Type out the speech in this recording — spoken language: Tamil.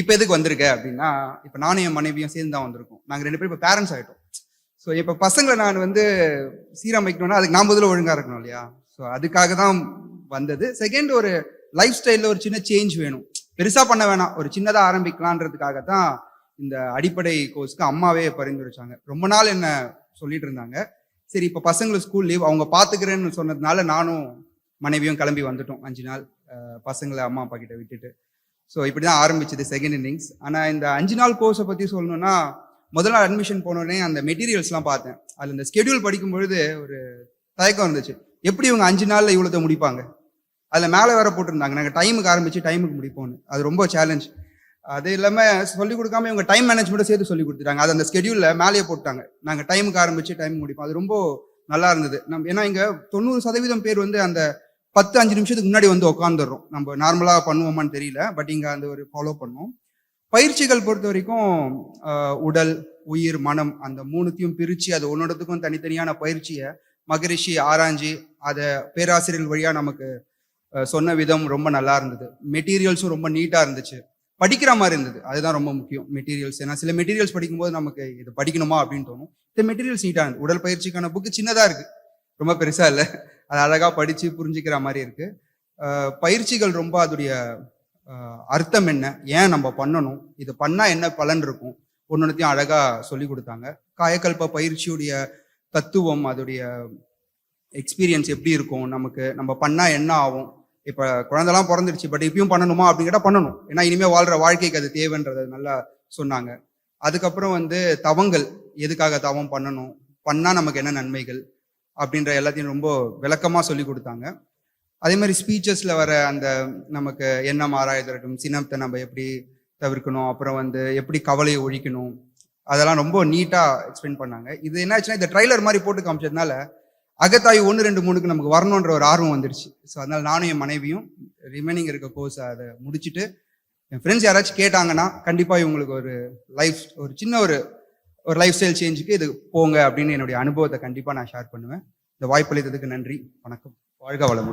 இப்போ எதுக்கு வந்திருக்க அப்படின்னா இப்போ நானும் என் மனைவியும் சேர்ந்து தான் வந்திருக்கோம். நாங்கள் ரெண்டு பேரும் இப்போ பேரண்ட்ஸ் ஆகிட்டோம் ஸோ இப்போ பசங்களை நான் வந்து சீரமைக்கணும்னா அதுக்கு நான் முதல்ல ஒழுங்காக இருக்கணும் இல்லையா? ஸோ அதுக்காக தான் வந்தது. செகண்ட் ஒரு லைஃப் ஸ்டைலில் ஒரு சின்ன சேஞ்ச் வேணும். பெருசாக பண்ண வேணாம். ஒரு சின்னதாக ஆரம்பிக்கலான்றதுக்காக தான் இந்த அடிப்படை கோர்ஸ்க்கு அம்மாவே பரிந்துரைச்சாங்க. ரொம்ப நாள் என்ன சொல்லிட்டு இருந்தாங்க. சரி இப்போ பசங்களுக்கு ஸ்கூல் லீவ் அவங்க பார்த்துக்கிறேன்னு சொன்னதுனால நானும் மனைவியும் கிளம்பி வந்துட்டோம். அஞ்சு நாள் பசங்களை அம்மா அப்பா கிட்ட விட்டுட்டு. ஸோ இப்படி தான் ஆரம்பிச்சது செகண்ட் இன்னிங்ஸ் ஆனால் இந்த அஞ்சு நாள் கோர்ஸை பற்றி சொல்லணும்னா முதல் நாள் அட்மிஷன் போனோடனே அந்த மெட்டீரியல்ஸ்லாம் பார்த்தேன். அதில் இந்த ஸ்கெடியூல் படிக்கும் பொழுது ஒரு தயக்கம் இருந்துச்சு. எப்படி இவங்க அஞ்சு நாளில் இவ்வளோத்த முடிப்பாங்க? அதில் மேலே வேற போட்டிருந்தாங்க. நாங்கள் டைமுக்கு ஆரம்பித்து டைமுக்கு முடிப்போம்னு. அது ரொம்ப சேலஞ்ச் அது இல்லாமல் சொல்லிக் கொடுக்காம இவங்க டைம் மேனேஜ்மெண்ட்டும் சேர்த்து சொல்லி கொடுத்துட்டாங்க. அது அந்த ஸ்கெடியூலில் மேலேயே போட்டாங்க. நாங்கள் டைமுக்கு ஆரம்பித்து டைமுக்கு முடிப்போம். அது ரொம்ப நல்லா இருந்தது. நம்ம ஏன்னா இங்கே தொண்ணூறு சதவீதம் பேர் வந்து அந்த பத்து அஞ்சு நிமிஷத்துக்கு முன்னாடி வந்து உட்காந்துடுறோம் நம்ம நார்மலாக பண்ணுவோமான்னு தெரியல பட் இங்கே அந்த ஒரு ஃபாலோ பண்ணுவோம். பயிற்சிகள் பொறுத்த வரைக்கும் உடல் உயிர் மனம் அந்த மூணுத்தையும் பிரித்து அது ஒன்னொடத்துக்கும் தனித்தனியான பயிற்சியை மகரிஷி ஆராய்ஞ்சி அதை பேராசிரியர்கள் வழியாக நமக்கு சொன்ன விதம் ரொம்ப நல்லா இருந்தது. மெட்டீரியல்ஸும் ரொம்ப நீட்டாக இருந்துச்சு. படிக்கிற மாதிரி இருந்தது. அதுதான் ரொம்ப முக்கியம். மெட்டீரியல்ஸ் ஏன்னா சில மெட்டீரியல்ஸ் படிக்கும்போது நமக்கு இது படிக்கணுமா அப்படின்னு தோணும். இந்த மெட்டீரியல்ஸ் நீட்டாக இருந்தது. உடல் பயிற்சிக்கான புக்கு சின்னதாக இருக்குது ரொம்ப பெருசாக இல்லை. அதை அழகாக படித்து புரிஞ்சுக்கிற மாதிரி இருக்குது பயிற்சிகள் ரொம்ப அதோடைய அர்த்தம் என்ன? ஏன் நம்ம பண்ணணும்? இது பண்ணால் என்ன பலன் இருக்கும்? ஒன்றுத்தையும் அழகாக சொல்லி கொடுத்தாங்க. காயக்கல்ப பயிற்சியுடைய தத்துவம் அதோடைய எக்ஸ்பீரியன்ஸ் எப்படி இருக்கும்? நமக்கு நம்ம பண்ணால் என்ன ஆகும்? இப்போ குழந்தைலாம் பிறந்துருச்சு பட் இப்பயும் பண்ணணுமா அப்படின்னு பண்ணணும். ஏன்னா இனிமேல் வாழ்கிற வாழ்க்கைக்கு அது தேவைன்றது நல்லா சொன்னாங்க. அதுக்கப்புறம் வந்து தவங்கள் எதுக்காக தவம் பண்ணணும்? பண்ணால் நமக்கு என்ன நன்மைகள்? அப்படின்ற எல்லாத்தையும் ரொம்ப விளக்கமாக சொல்லி கொடுத்தாங்க. அதே மாதிரி ஸ்பீச்சஸில் வர அந்த நமக்கு எண்ணம் ஆராய்தரட்டும் சினத்தை நம்ம எப்படி தவிர்க்கணும் அப்புறம் வந்து எப்படி கவலையை ஒழிக்கணும் அதெல்லாம் ரொம்ப நீட்டாக எக்ஸ்பிளைன் பண்ணாங்க. இது என்னாச்சுன்னா இந்த ட்ரைலர் மாதிரி போட்டு காமிச்சதுனால அகத்தாய் ஒன்று ரெண்டு மூணுக்கு நமக்கு வரணுன்ற ஒரு ஆர்வம் வந்துருச்சு. ஸோ அதனால் நானும் என் மனைவியும் ரிமைனிங் இருக்க கோர்ஸ் அதை முடிச்சுட்டு என் ஃப்ரெண்ட்ஸ் யாராச்சும் கேட்டாங்கன்னா கண்டிப்பாக இவங்களுக்கு ஒரு லைஃப் ஒரு சின்ன ஒரு ஒரு லைஃப் ஸ்டைல் சேஞ்சுக்கு இது போங்க அப்படின்னு என்னுடைய அனுபவத்தை கண்டிப்பாக நான் ஷேர் பண்ணுவேன். இந்த வாய்ப்பளித்ததுக்கு நன்றி. வணக்கம். வாழ்க வளமுடன்.